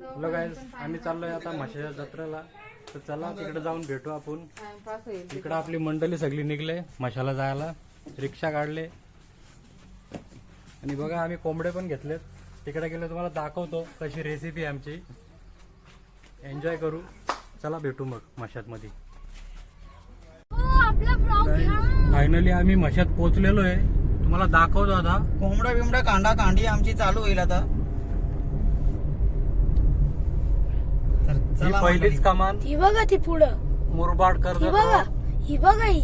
Hello guys आम्ही चाललोय आता म्हशीच्या जत्रेला. तर चला तिकडे जाऊन भेटू आपण. इकडे आपली मंडळी सगळी निघले मशाला जायला. रिक्षा काढले. आणि बघा आम्ही कोंबडे पण घेतलेत. तिकडे गेलो तुम्हाला दाखवतो कशी रेसिपी आमची. एन्जॉय करू. चला भेटू मग मशात मध्ये फायनली आम्ही मशात पोहोचलेलो आहे तुम्हाला दाखवतो आता. कोंबडा बिमडा कांडा कांडी आमची चालू होईल आता. ही पहिलीच. कमान. ही बघा ती पुढं. मुरबाड ही कर्ज बघा ही बघा ही.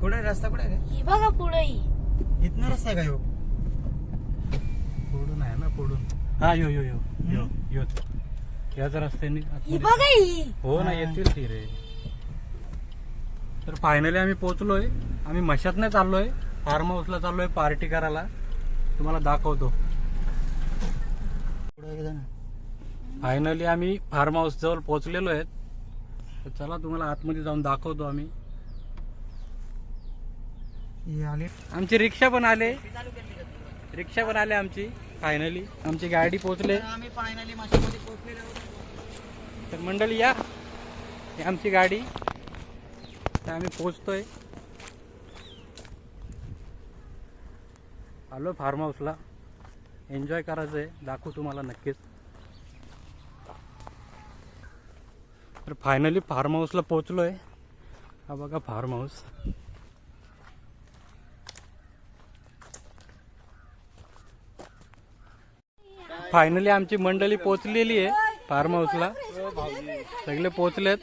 कुठे रस्ता कुठे आहे? ही बघा पुढं ही? इथनं रस्ता आहे का ह्यो? पुढून आहे ना पुढून. हा यो यो यो. यो यो. याच रस्त्याने ही आतमध्ये. बघा ही. हो ना येतील ती रे. तर फायनली आम्ही पोहोचलोय. आम्ही मशात नाही चाललोय फार्म हाऊसला चाललोय पार्टी करायला. तुम्हाला दाखवतो. पुढे ना. फायनली आम्ही फार्म हाऊस जवळ पोहोचलेलो आहेत. तर चला तुम्हाला आतमध्ये जाऊन दाखवतो आम्ही. आमची रिक्षा पण आले. रिक्षा पण आले आमची. फायनली आमची गाडी पोहोचले. तर आम्ही फायनली माशामध्ये पोहोचलेलो आहोत. तर मंडळी या. ही आमची गाडी. तर आम्ही पोचतोय आलो फार्म हाऊसला एन्जॉय करायचं आहे दाखवू तुम्हाला नक्कीच. तर फायनली फार्म हाऊसला पोचलोय हा बघा फार्म हाऊस फायनली आमची मंडळी पोचलेली आहे फार्म हाऊसला सगळे पोचलेत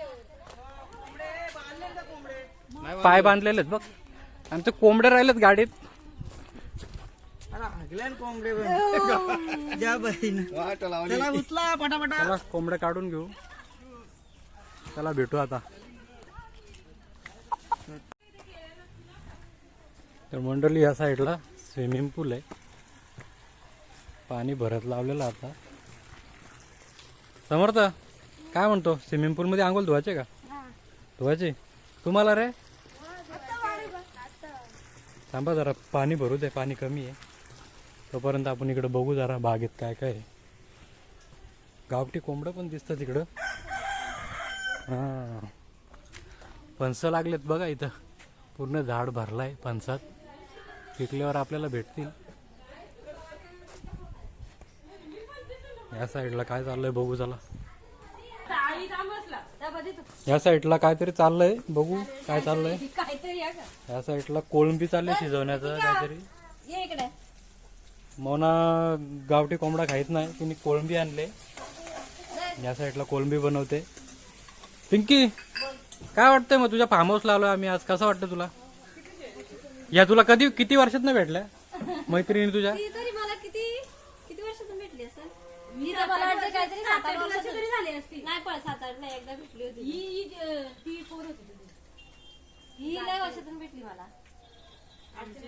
पाय बांधलेले आहेत बघ. आमचे कोंबडे राहिलेत गाडीत. कोंबडे पटापटा. चला कोंबडे काढून घेऊ. चला भेटू आता. तर मंडळी या साईडला स्विमिंग पूल आहे. पाणी भरत लावलेलं आता. समर्थ काय म्हणतो? स्विमिंग पूल मध्ये आंघोळ धुवायचे का? धुवायचे? तुम्हाला रे? थांबा जरा पाणी भरू दे पाणी कमी आहे. तोपर्यंत आपण इकडे बघू जरा बागेत काय काय आहे. गावठी कोंबडं पण दिसतं तिकडं. हा. लागलेत बघा इथं. पूर्ण झाड भरलाय फणसात. पिकल्यावर आपल्याला भेटतील. या साईडला काय चाललंय बघू चला या साईडला काहीतरी चाललंय बघू काय चाललंय. या साईडला कोळंबी चाललंय शिजवण्याचं काहीतरी. मोना गावठी कोंबडा खाईत नाही तिने कोळंबी आणले. या साईडला कोळंबी बनवते. पिंकी काय वाटतंय मग तुझ्या फार्म हाऊसला आलोय आम्ही आज? कसं वाटतं तुला? या तुला कधी किती वर्षात नाही भेटल्या? मैत्रिणी तुझ्या? ती तरी मला किती किती वर्षातून भेटली असेल? मी तर मला वाटतं काहीतरी सात आठ वर्षाची तरी झाली असती. नाही पण सात आठ नाही एकदा भेटली होती. ही ती पोर होती ही लय वर्षातून भेटली मला.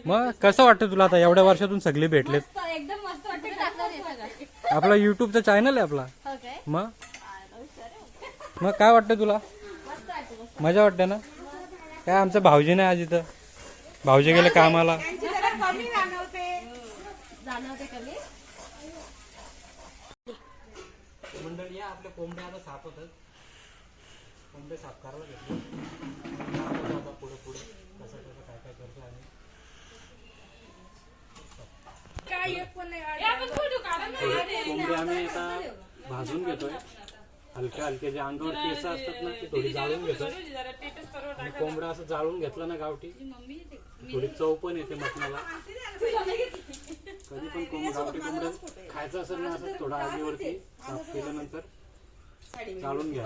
मग कसं वाटतं तुला आता? एवढ्या वर्षातून सगळे भेटलेत. मस्त, एकदम मस्त वाटतं टाकलं ते सगळं. आपला युट्यूबचा चॅनल आहे आपला. हो काय? मग? मग काय वाटतं तुला? मजा वाटते ना? काय आमचं भाऊजी नाही आज इथं? भाऊजी गेले कामाला. मंडळी या आपल्या कोंबड्या आता साफ होतात. कोंबडे साफ करायला घेतले आता पुढे पुढे कसं कसं काय काय करतो आम्ही. कोंबडी आम्ही आता भाजून घेतोय. हलक्या हलके जे अंगावर केस असतात ना ते थोडी जाळून आणि कोंबडा असं जाळून घेतला ना गावठी थोडी चव पण येते मटणाला. कधी पण कोंबड गावठी कोंबड्या खायचं असेल ना असं थोडं आगीवरती साफ केल्यानंतर जाळून घ्या.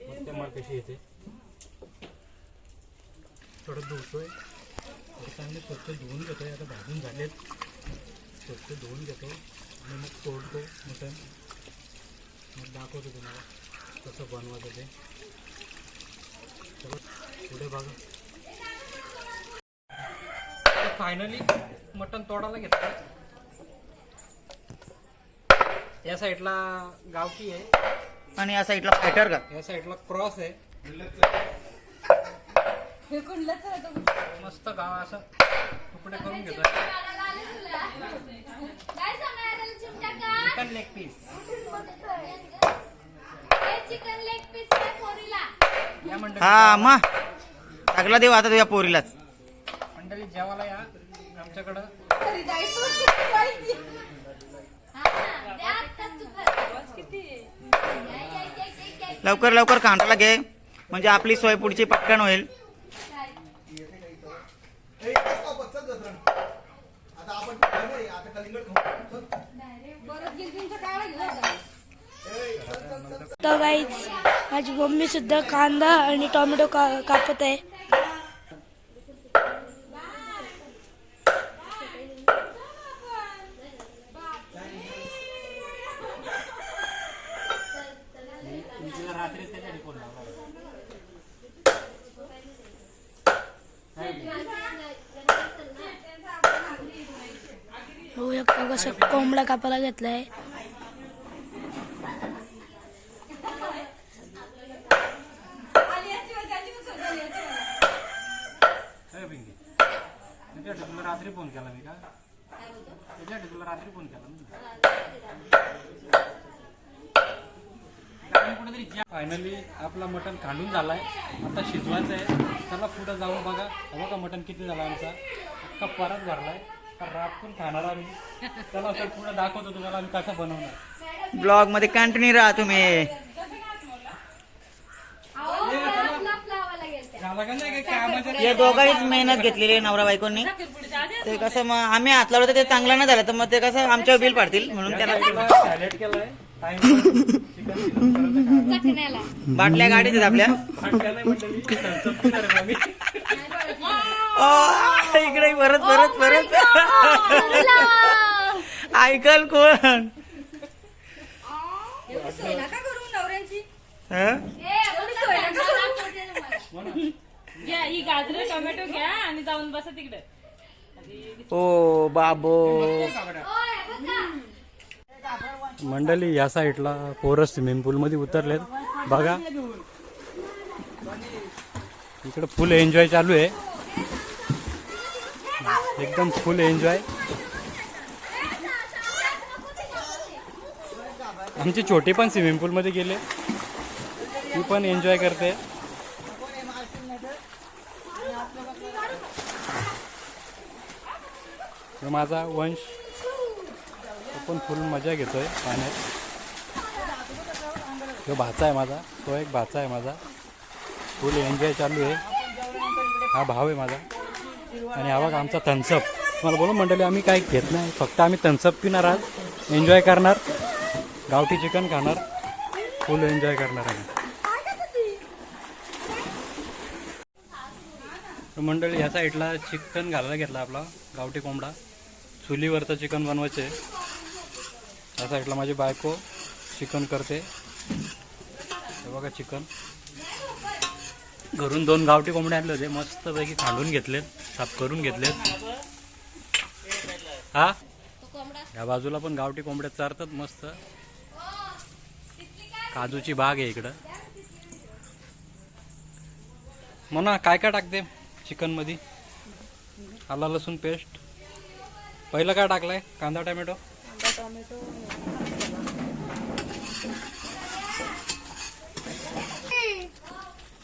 मग ते मग कशी येते. थोडं धुतोय. चांगले स्वच्छ धुवून घेतोय. आता भाजून झालेत. स्वच्छ धुवून घेतो आणि मग तोडतो मटण. मग दाखवतो तुम्हाला कसं बनवायचं ते. पुढे बघा. फायनली मटण तोडायला घेतलं. या साईडला गावठी आहे. आणि या साईडला फायटर का? या साईडला क्रॉस आहे. मस्त गाव असं. तुकडे करून घेतोय काय सांगायला चिमटा का chicken leg piece chicken leg piece पोरीला. या मंडळी हा मग टाकला देऊ आता तुझ्या पोरीलाच. मंडळी जेवायला या. आमच्याकडं लवकर लवकर कांटाला घे. म्हणजे आपली सोय पुढची पटकन होईल. तर गाईच माझी मम्मी सुद्धा कांदा आणि टोमॅटो का कापत आहे. बघू कसं कोंबडा कापायला घेतलाय अरे पिंकी त्याच्यासाठी तुला रात्री फोन केला मी का त्याच्यासाठी तुला रात्री फोन केला फायनली आपला मटण काढून झालाय. आता शिजवायचं आहे चला पुढं जाऊन बघा. हे बघा मटण किती झालं आमचा. अख्खा परत रात पण खाणार आम्ही. चला सर पुढं दाखवतो तुम्हाला आम्ही कसं बनवणार. ब्लॉगमध्ये कंटिन्यू राहा तुम्ही. झाला का या दोघांनीच मेहनत घेतलेली आहे नवरा बायकोंनी. ते कसं मग आम्ही हात लावलं तर ते चांगलं नाही झालं तर मग ते कसं आमच्यावर बिल पाडतील म्हणून त्याला बाटल्या गाडीत आहेत आपल्या. ओ, इकडे परत परत परत ऐकल कोण? हं? घ्या ही गाजर टोमॅटो घ्या आणि जाऊन बसा तिकडे. ओ बाबो. मंडळी या साईडला पोरं स्विमिंग पूलमध्ये उतरलेत. बघा. इकडं फुल एन्जॉय चालू आहे. एकदम फुल एन्जॉय आमची छोटी पण स्विमिंग पूलमध्ये गेले. ती पण एन्जॉय करते. माझा वंश आपण फुल मजा घेतोय पाण्यात. तो भाचा आहे माझा. तो एक भाचा आहे माझा. फुल एन्जॉय चालू आहे. हा भाव आहे माझा. आणि हा बघा आमचा थन्सअप तुम्हाला बोलू मंडळी आम्ही काही घेत नाही. फक्त आम्ही थन्सअप पिणार आज. एन्जॉय करणार. गावठी चिकन खाणार. फुल एन्जॉय करणार आम्ही. मंडळी ह्या साईडला चिकन घालायला घेतला आपला गावठी कोंबडा. चुलीवरचं चिकन बनवायचं आहे या साईडला माझी बायको चिकन करते. हे बघा चिकन. घरून दोन गावठी कोंबडे आणले होते. मस्तपैकी खांडून घेतलेत साफ करून घेतलेत. हा? या बाजूला पण गावठी कोंबड्या चारतात मस्त. काजूची बाग आहे इकडं. म्हणा काय काय टाकते चिकनमध्ये आला लसूण पेस्ट पहिलं काय टाकलंय? कांदा टोमॅटो?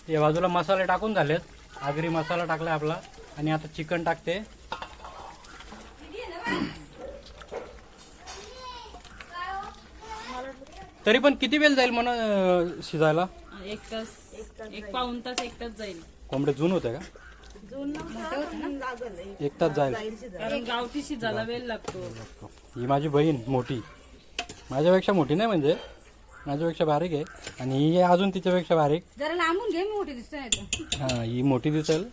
या बाजूला मसाले टाकून झालेत. आगरी मसाला टाकलाय आपला. आणि आता चिकन टाकते. तरी पण किती वेळ जाईल म्हणा शिजायला? एक तास एक पाऊन तास एक तास जाईल. कोंबडे जून होते का? एक तास जाईल. कारण गावठी शिजायला वेळ लागतो. ही माझी बहीण मोठी. माझ्यापेक्षा मोठी नाही म्हणजे माझ्यापेक्षा बारीक आहे. आणि ही अजून तिच्यापेक्षा बारीक. जरा लांबून घे मी मोठी दिसतोय हा ही मोठी दिसेल.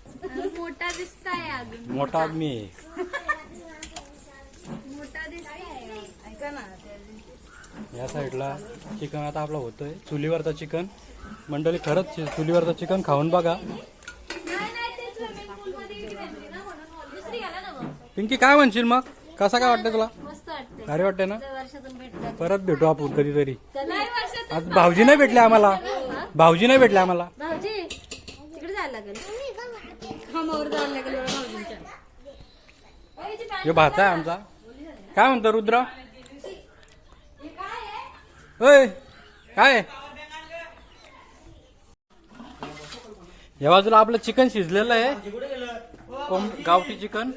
मोठा दिसताय अजून मोठा. आदमी आहे. मोठा दिसताय. ऐका ना. या साईडला चिकन आता आपलं होतंय. चुलीवरचं चिकन. मंडळी खरंच चुलीवरचं चिकन खाऊन बघा नाही नाही ते स्विमिंग पूल मध्ये घेतली ना म्हणून दुसरी घाला ना मग पिंकी काय म्हणशील मग? कसा काय वाटतं तुला? मस्त वाटते भारी वाटते ना? वर्षातून भेटतात परत भेटू आपण कधीतरी. नाही वर्षातून आज भाऊजी नाही भेटले आम्हाला. भाऊजी नाही भेटले आम्हाला. भाऊजी तिकडे जायला लागेल. खामावर जायला लागेल एवढ्या भाऊजींच्या हे भाचा आहे आमचा. काय म्हणतो रुद्र? होय काय? या बाजूला आपलं चिकन शिजलेलं आहे. कोंब- गावठी चिकन.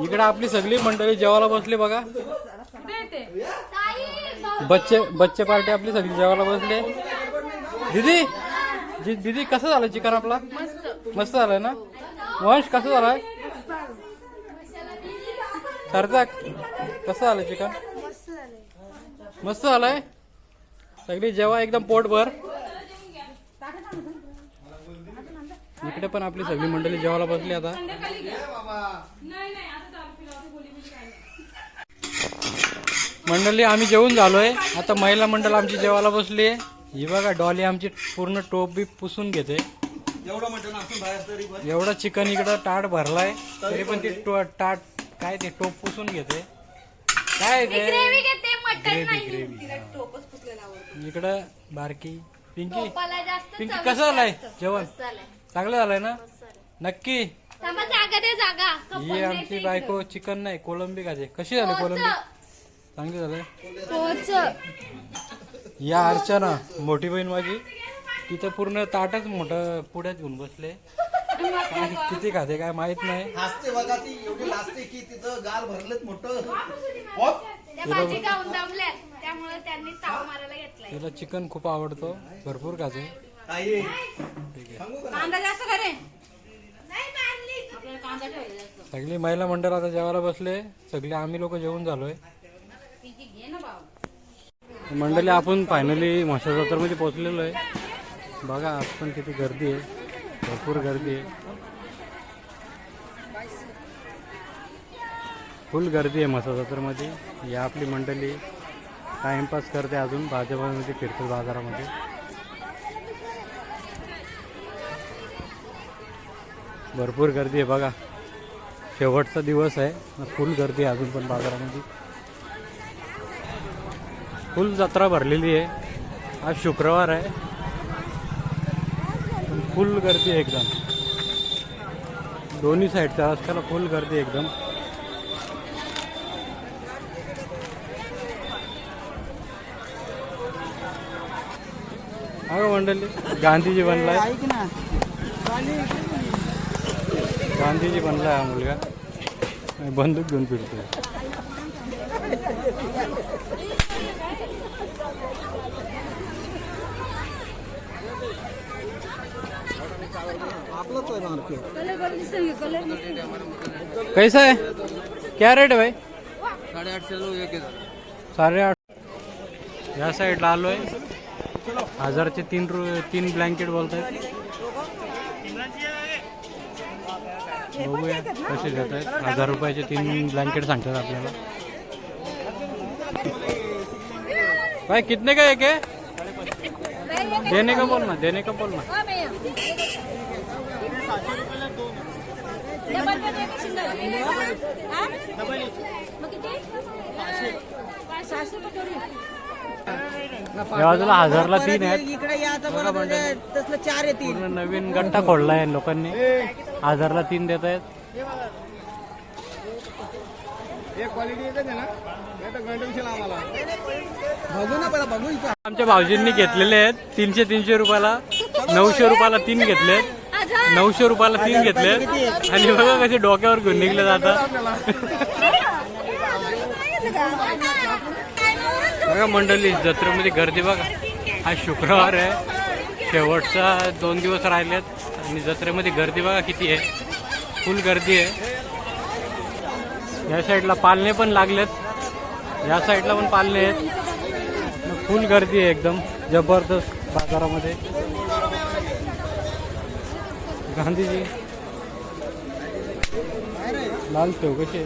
इकडे आपली सगळी मंडळी जेवायला बसली बघा. बच्चे बच्चे पार्टी आपली सगळी जेवायला बसली. दीदी दीदी कसं झालं चिकन आपला? मस्त झालंय ना? वंश कसं झालाय? सरदाक कसं झालं चिकन? मस्त झालंय? सगळी जेव्हा एकदम पोटभर. इकडे पण आपली सगळी मंडळी जेवायला बसली आता चालू फिरावं बोली बोली काय नाही मंडळी आम्ही जेवून झालोय. आता महिला मंडळ आमची जेवायला बसली आहे ही बघा डॉली आमची पूर्ण टोप बी पुसून घेते. एवढं चिकन इकडं ताट भरलाय. तरी पण ती टो- ताट काय ते टोप पुसून घेते. काय ते? ग्रेव्ही ग्रेव्ही इकडं बारकी. पिंकी? पिंकी कसं झालंय? जेवण? चांगलं झालंय ना? नक्की? जागा दे जागा. ही आमची बायको चिकन नाही कोलंबी खाते. कशी झाली कोलंबी? चांगली झालंय या अर्चना मोठी बहीण माझी तिथं पूर्ण ताटच मोठं पुढ्यात घेऊन बसले. किती खाते काय माहीत नाही. हसते बघा ती एवढी लाजते की तिचं गाल भरलेत मोठं. हॉप. त्यामुळे त्यांनी ताव मारायला घेतलाय. तिला चिकन खूप आवडतो. भरपूर खाते. सगळी महिला मंडळ आता जेवायला बसले. सगळे आम्ही लोक जेवून झालोय. मंडळी आपण फायनली म्हशा मध्ये पोहोचलेलो आहे. बघा आज पण किती गर्दी आहे. भरपूर गर्दी आहे. फुल गर्दी आहे म्हसा मध्ये या आपली मंडळी टाइमपास करते अजून भाजपामध्ये फिरतो बाजारामध्ये. भरपूर गर्दी आहे बघा. शेवटचा दिवस आहे. फुल गर्दी आहे अजून पण बाजारामध्ये. फुल जत्रा भरलेली आहे. आज शुक्रवार आहे. फुल गर्दी आहे एकदम. दोन्ही साईडच्या रस्त्याला फुल गर्दी एकदम. अगं मंडळी गांधीजी बनलाय. गांधीजी बनलाय हा मुलगा. बंदूक घेऊन फिरतोय. कैसा है? क्या रेट है भाई? साडे आठ या साईडला आलोय. हजारचे तीन रु तीन ब्लँकेट बोलत आहेत बघूया कसे घेत आहेत हजार रुपयाचे तीन ब्लँकेट सांगतात आपल्याला. भाई कितने का एक है? देने का बोलना देने का बोलना। या बाजूला हजारला तीन आहेत. चार पूर्ण नवीन गट्टा खोडलाय लोकांनी. हजारला तीन देत आहेत. आमच्या भाऊजींनी घेतलेले आहेत. तीनशे तीनशे रुपयाला नऊशे रुपयाला तीन घेतलेत नऊशे रुपयाला तीन घेतलेत आणि बघा कसे डोक्यावर घेऊन निघले जातात बघा मंडळी जत्रेमध्ये गर्दी बघा. हा शुक्रवार आहे. शेवटचा दोन दिवस राहिलेत. आणि जत्रेमध्ये गर्दी बघा किती आहे. फुल गर्दी आहे. या साईडला पालणे पण लागलेत. या साईडला पण पाल्ले आहेत. फुल गर्दी आहे एकदम. जबरदस्त बाजारामध्ये. गांधीजी. लाल ठेव कसे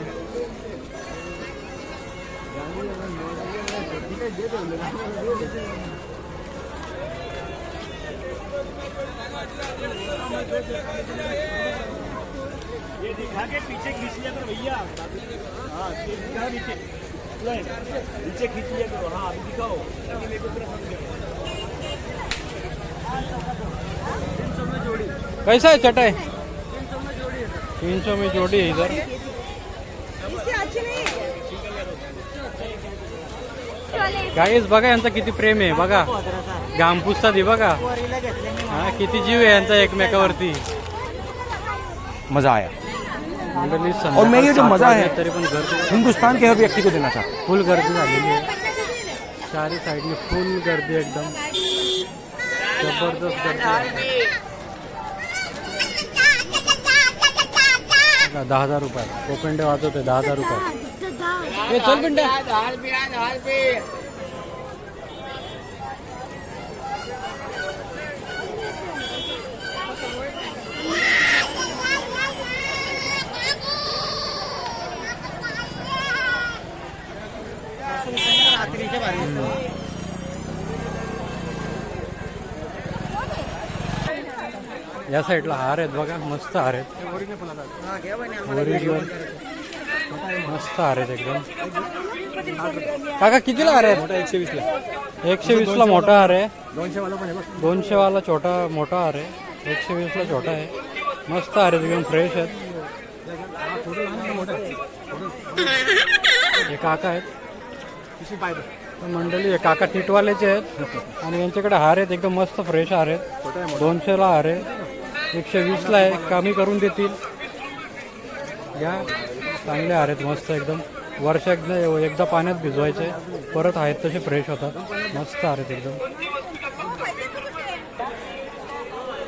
कैसा है चटाई? तीन सौ में जोड़ी है इधर। काहीच बघा यांचं किती प्रेम आहे बघा. घाम पुसतात हे बघा. पोरीला घेतले मी हा किती जीव आहे यांचा एकमेकावरती. मजा आया. और मैं ये जो मज़ा है- तरी पण गर्दी हिंदुस्तान के हर व्यक्ति को देना चाहता हूँ। फुल गर्दी झालेली आहे चारी साईडने फुल गर्दी एकदम। ज़बरदस्त गर्दी आहे. दहा हज़ार रुपये। ओपन डे वाजवते दहा हज़ार रुपये। चल पिंट्या भारी. या साईडला हार आहेत बघा मस्त हार आहेत. ओरिजिनल मस्त हार आहेत एकदम. काका कितीला हार आहेत? एकशे वीसला. एकशे वीसला मोठा हार आहे. दोनशे वाला छोटा मोठा हार आहे. एकशे वीसला छोटा आहे. मस्त हार आहेत एकदम फ्रेश आहेत. हे काका आहेत. मंडळी काका टिटवालेचे आहेत आणि यांच्याकडे हार आहेत एकदम मस्त फ्रेश हार आहेत. दोनशेला हार आहे. एकशे वीसला आहे. कमी करून देतील. घ्या चांगले हार आहेत मस्त एकदम. वर्ष एकदा एकदा पाण्यात भिजवायचे. परत आहेत तसे फ्रेश होतात. मस्त हार आहेत एकदम.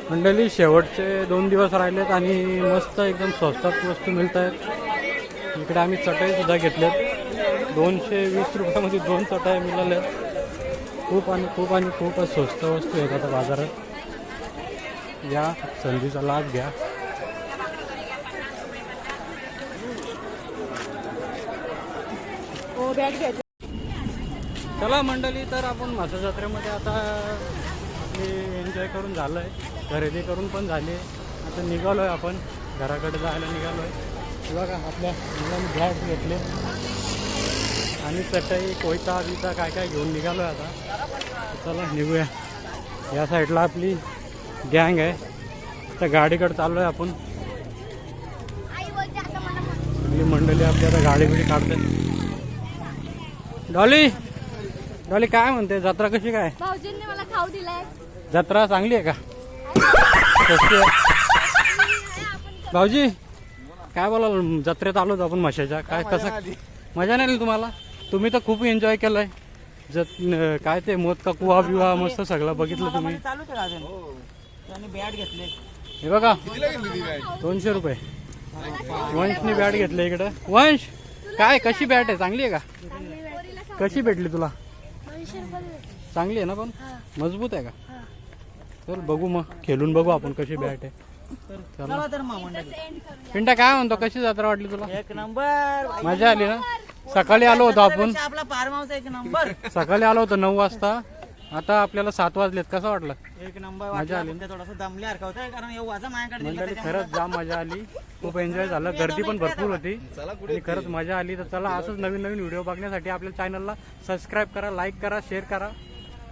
मंडळी शेवटचे दोन दिवस राहिलेत आणि मस्त एकदम स्वस्तात वस्तू मिळत आहेत इकडे आम्ही चटई सुद्धा घेतल्यात दोनशे वीस रुपयामध्ये दोन चटाई मिळाल्या. खूप आणि खूप आणि खूपच स्वस्त वस्तू आहेत आता बाजारात. या संधीचा लाभ घ्या. चला मंडळी तर आपण मासा जत्रेमध्ये आता एन्जॉय करून झालं आहे खरेदी करून पण झाली आहे. आता निघालो आहे आपण. घराकडे जायला निघालो आहे बघा आपल्या मुलांनी बॅग घेतले. आणि चटई कोयता बिता काय काय घेऊन निघालो आहे आता. चला निघूया. या साईडला आपली गँग आहे. त्या गाडीकडे चाललो आहे आपण. आपली मंडळी आपली आता गाडी बिडी काढते डॉली डॉली काय म्हणते? जत्रा कशी काय? भाऊजींनी मला खाऊ दिलाय. जत्रा चांगली आहे का? कशी आहे? भाऊजी काय बोलाल? जत्रेत आलो होतो आपण माशाच्या काय कसं मजा नाही आली तुम्हाला? तुम्ही तर खूप एन्जॉय केलंय. जत काय ते मोद का कुवा बिवा मस्त सगळं बघितलं तुम्ही. चालू आहे अजून? त्यांनी बॅट घेतले. हे बघा. दोनशे रुपये. वंशनी बॅट घेतलं इकडं. वंश काय कशी बॅट आहे? चांगली आहे का? कशी भेटली तुला? चांगली आहे ना पण? मजबूत आहे का? चल बघू मग. खेळून बघू आपण कशी बॅट आहे. चला. चला तर मग मंडळी. पिंटा काय म्हणतो? कशी जत्रा वाटली तुला? एक नंबर. मजा आली ना? सकाळी आलो होतो आपण. आपला फार्म हाऊस एक नंबर. सकाळी आलो होतो नऊ वाजता. आता आपल्याला सात वाजलेत. कसं वाटलं? एक नंबर मजा आली थोडस दमल्यासारखं होतं कारण एवढं वाजा माझ्याकडे दिलं मंडळी त्याच्यामुळे. खरंच जाम मजा आली. खूप एन्जॉय झालं. गर्दी पण भरपूर होती. आणि खरंच मजा आली. तर चला असंच नवीन नवीन व्हिडिओ बघण्यासाठी आपल्या चॅनलला सबस्क्राईब करा लाईक करा शेअर करा.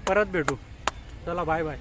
परत भेटू. चला बाय बाय